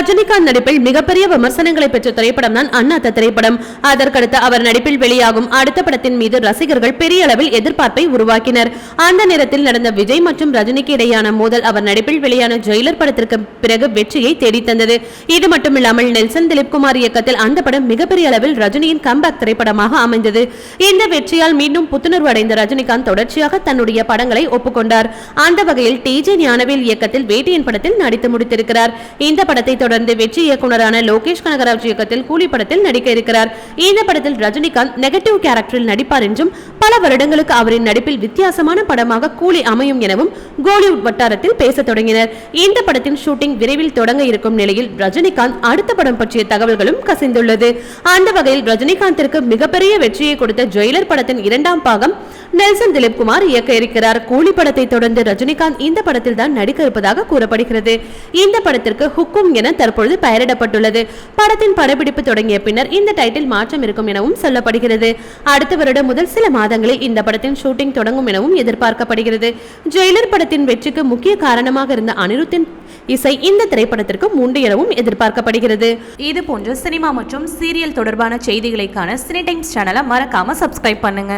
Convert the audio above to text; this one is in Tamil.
ரஜினிகாந்த் நடிப்பில் மிகப்பெரிய விமர்சனங்களை பெற்ற திரைப்படம் தான் அண்ணாத்த திரைப்படம். அதற்கடுத்து அவர் நடிப்பில் வெளியாகும் அடுத்த படத்தின் மீது ரசிகர்கள் பெரிய அளவில் எதிர்பார்ப்பை உருவாக்கினர். அந்த நேரத்தில் நடந்த விஜய் மற்றும் ரஜினிக்கு இடையான மோதல் அவர் நடிப்பில் வெளியான ஜெயிலர் படத்திற்கு பிறகு வெற்றியை தேடித்தந்தது. இது மட்டுமில்லாமல் நெல்சன் திலீப்குமார் இயக்கத்தில் அந்த படம் மிகப்பெரிய அளவில் ரஜினியின் கம்பேக் திரைப்படமாக அமைந்தது. இந்த வெற்றியால் மீண்டும் புத்துணர்வு அடைந்த ரஜினிகாந்த் தொடர்ச்சியாக தன்னுடைய படங்களை ஒப்புக்கொண்டார். அந்த வகையில் டிஜே ஞானவேல் இயக்கத்தில் வேட்டியின் படத்தில் நடித்து முடித்திருக்கிறார். இந்த படத்தை தொடர்ந்து வெற்றி இயக்குனரான லோகேஷ் கனகராஜ் இயக்கத்தில் கூலி படத்தில் நடிக்க இருக்கிறார். இந்த படத்தில் ரஜினிகாந்த் நெகட்டிவ் கேரக்டரில் நடிப்பார் என்றும் பல வருடங்களுக்கு அவரின் நடிப்பில் வித்தியாசமான படமாக கூலி அமையும் எனவும் கோலிவுட் வட்டாரத்தில் பேச தொடங்கினர். இந்த படத்தின் ஷூட்டிங் விரைவில் தொடங்க இருக்கும் நிலையில் ரஜினிகாந்த் அடுத்த படம் பற்றிய தகவல்களும் கசிந்துள்ளது. அந்த வகையில் ரஜினிகாந்திற்கு மிகப்பெரிய வெற்றியை கொடுத்த ஜெயிலர் படத்தின் இரண்டாம் பாகம் நெல்சன் திலீப்குமார் இயக்க இருக்கிறார். கூலி படத்தை தொடர்ந்து ரஜினிகாந்த் இந்த படத்தில் தான் நடிக்க இருப்பதாக கூறப்படுகிறது. இந்த படத்திற்கு ஹுக்கும் என தற்பொழுது பெயரிடப்பட்டுள்ளது. படத்தின் படப்பிடிப்பு தொடங்கிய பின்னர் இந்த டைட்டில் மாற்றம் இருக்கும் எனவும் சொல்லப்படுகிறது. அடுத்த வருடம் முதல் சில மாதங்களில் இந்த படத்தின் ஷூட்டிங் தொடங்கும் எனவும் எதிர்பார்க்கப்படுகிறது. ஜெயிலர் படத்தின் வெற்றிக்கு முக்கிய காரணமாக இருந்த அனிருத்தின் இசை இந்த திரைப்படத்திற்கு மூன்று எனவும் எதிர்பார்க்கப்படுகிறது. இது போன்ற சினிமா மற்றும் சீரியல் தொடர்பான செய்திகளைக்கான சினி டைம்ஸ் சேனலை மறக்காம சப்ஸ்கிரைப் பண்ணுங்க.